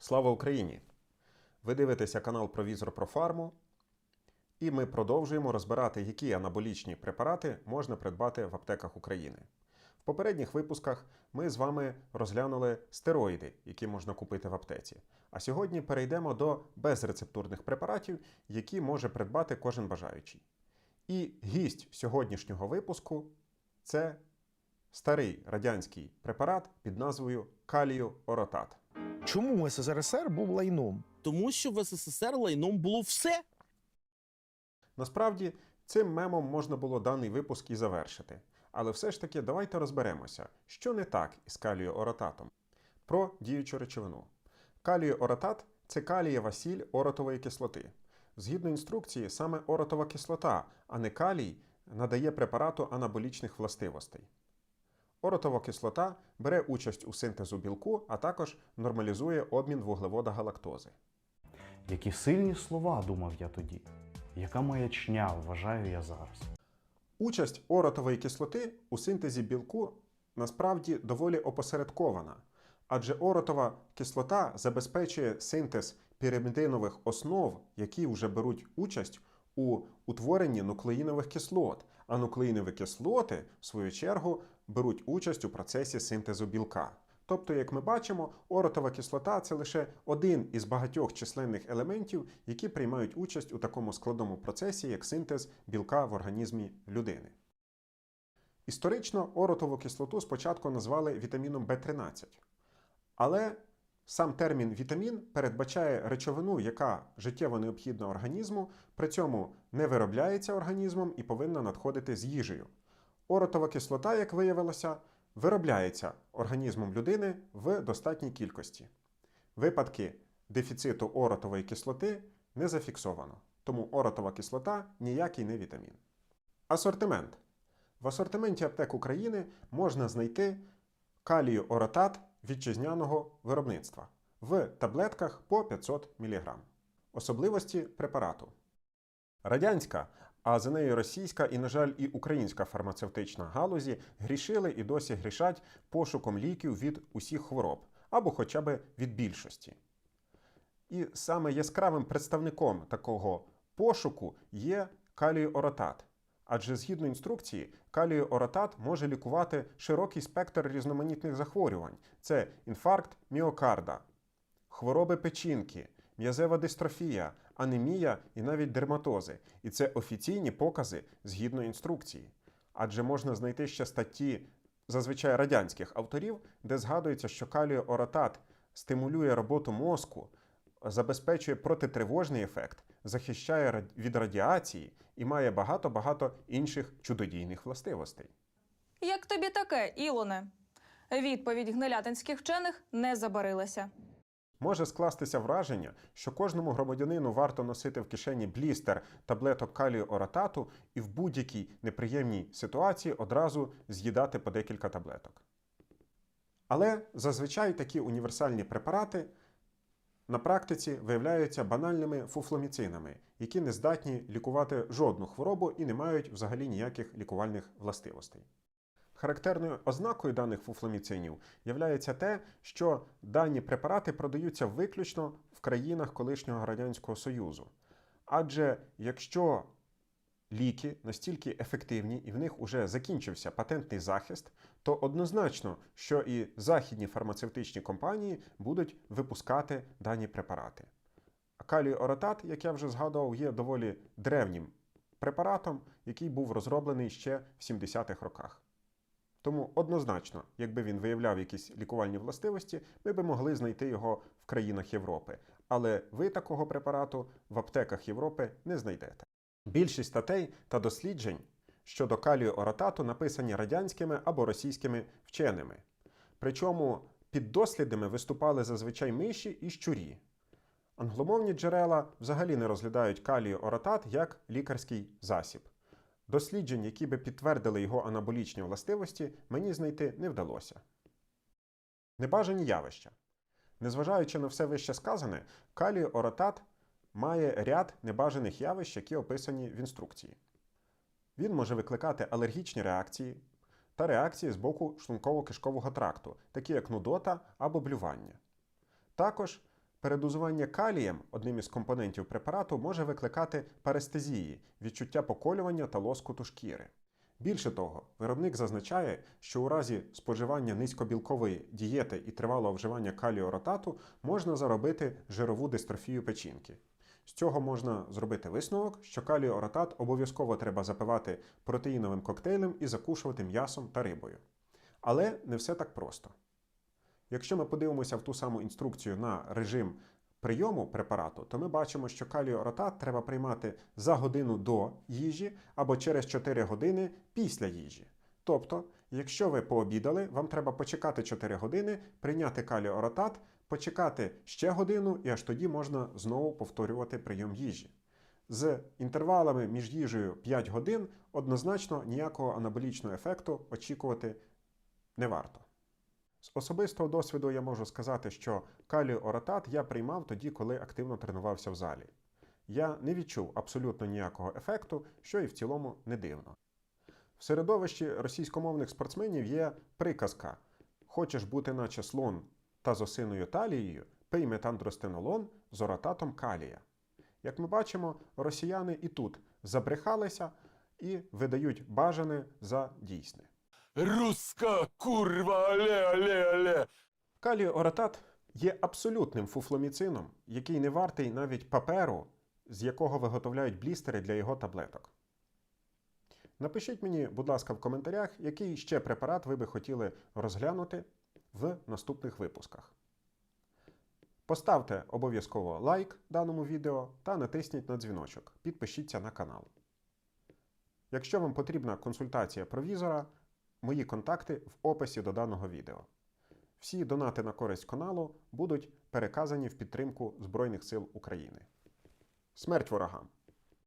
Слава Україні! Ви дивитеся канал Провізор про фарму, і ми продовжуємо розбирати, які анаболічні препарати можна придбати в аптеках України. В попередніх випусках ми з вами розглянули стероїди, які можна купити в аптеці. А сьогодні перейдемо до безрецептурних препаратів, які може придбати кожен бажаючий. І гість сьогоднішнього випуску це старий радянський препарат під назвою каліооротат. Чому СССР був лайном? Тому що в СССР лайном було все. Насправді, цим мемом можна було даний випуск і завершити. Але все ж таки давайте розберемося, що не так із каліооротатом. Про діючу речовину. Каліооротат це калієва сіль оротової кислоти. Згідно інструкції, саме оротова кислота, а не калій, надає препарату анаболічних властивостей. Оротова кислота бере участь у синтезу білку, а також нормалізує обмін вуглевода галактози. Які сильні слова, думав я тоді. Яка маячня, вважаю я зараз. Участь оротової кислоти у синтезі білку насправді доволі опосередкована, адже оротова кислота забезпечує синтез піримідинових основ, які вже беруть участь у утворенні нуклеїнових кислот, а нуклеїнові кислоти, в свою чергу, беруть участь у процесі синтезу білка. Тобто, як ми бачимо, оротова кислота це лише один із багатьох численних елементів, які приймають участь у такому складному процесі, як синтез білка в організмі людини. Історично оротову кислоту спочатку назвали вітаміном В13. Але сам термін вітамін передбачає речовину, яка життєво необхідна організму, при цьому не виробляється організмом і повинна надходити з їжею. Оротова кислота, як виявилося, виробляється організмом людини в достатній кількості. Випадки дефіциту оротової кислоти не зафіксовано, тому оротова кислота ніякий не вітамін. Асортимент. В асортименті аптек України можна знайти калію оротат вітчизняного виробництва в таблетках по 500 мг. Особливості препарату. Радянська, а за нею російська і, на жаль, і українська фармацевтична галузі грішили і досі грішать пошуком ліків від усіх хвороб або хоча б від більшості. І саме яскравим представником такого пошуку є каліооротат. Адже згідно інструкції, каліооротат може лікувати широкий спектр різноманітних захворювань: це інфаркт міокарда, хвороби печінки, м'язева дистрофія, анемія і навіть дерматози. І це офіційні покази згідно інструкції. Адже можна знайти ще статті зазвичай радянських авторів, де згадується, що каліооротат стимулює роботу мозку, забезпечує протитривожний ефект, захищає від радіації і має багато-багато інших чудодійних властивостей. Як тобі таке, Ілоне? Відповідь гнилятинських вчених не забарилася. Може скластися враження, що кожному громадянину варто носити в кишені блістер таблеток калію оратату і в будь-якій неприємній ситуації одразу з'їдати по декілька таблеток. Але зазвичай такі універсальні препарати на практиці виявляються банальними фуфломіцинами, які не здатні лікувати жодну хворобу і не мають взагалі ніяких лікувальних властивостей. Характерною ознакою даних фуфломіцинів є те, що дані препарати продаються виключно в країнах колишнього Радянського Союзу. Адже якщо ліки настільки ефективні і в них уже закінчився патентний захист, то однозначно, що і західні фармацевтичні компанії будуть випускати дані препарати. А калій-оротат, як я вже згадував, є доволі древнім препаратом, який був розроблений ще в 70-х роках. Тому однозначно, якби він виявляв якісь лікувальні властивості, ми би могли знайти його в країнах Європи. Але ви такого препарату в аптеках Європи не знайдете. Більшість статей та досліджень щодо калію оратату написані радянськими або російськими вченими. Причому під дослідами виступали зазвичай миші і щурі. Англомовні джерела взагалі не розглядають калію оратат як лікарський засіб. Досліджень, які би підтвердили його анаболічні властивості, мені знайти не вдалося. Небажані явища. Незважаючи на все вище сказане, каліоротат має ряд небажаних явищ, які описані в інструкції. Він може викликати алергічні реакції та реакції з боку шлунково-кишкового тракту, такі як нудота або блювання. Також Передозування калієм, одним із компонентів препарату, може викликати парестезії, відчуття поколювання та лоскуту шкіри. Більше того, виробник зазначає, що у разі споживання низькобілкової дієти і тривалого вживання каліоротату можна заробити жирову дистрофію печінки. З цього можна зробити висновок, що каліоротат обов'язково треба запивати протеїновим коктейлем і закушувати м'ясом та рибою. Але не все так просто. Якщо ми подивимося в ту саму інструкцію на режим прийому препарату, то ми бачимо, що каліоротат треба приймати за годину до їжі або через 4 години після їжі. Тобто, якщо ви пообідали, вам треба почекати 4 години, прийняти каліоротат, почекати ще годину, і аж тоді можна знову повторювати прийом їжі. З інтервалами між їжею 5 годин однозначно ніякого анаболічного ефекту очікувати не варто. З особистого досвіду я можу сказати, що каліоротат я приймав тоді, коли активно тренувався в залі. Я не відчув абсолютно ніякого ефекту, що і в цілому не дивно. В середовищі російськомовних спортсменів є приказка: хочеш бути наче слон та з осиною талією, пий метандростенолон з орататом калія. Як ми бачимо, росіяни і тут забрехалися і видають бажане за дійсне. Руска курва, але, але, але. Каліоротат є абсолютним фуфломіцином, який не вартий навіть паперу, з якого виготовляють блістери для його таблеток. Напишіть мені, будь ласка, в коментарях, який ще препарат ви би хотіли розглянути в наступних випусках. Поставте обов'язково лайк даному відео та натисніть на дзвіночок. Підпишіться на канал. Якщо вам потрібна консультація провізора, мої контакти в описі до даного відео. Всі донати на користь каналу будуть переказані в підтримку Збройних сил України. Смерть ворогам!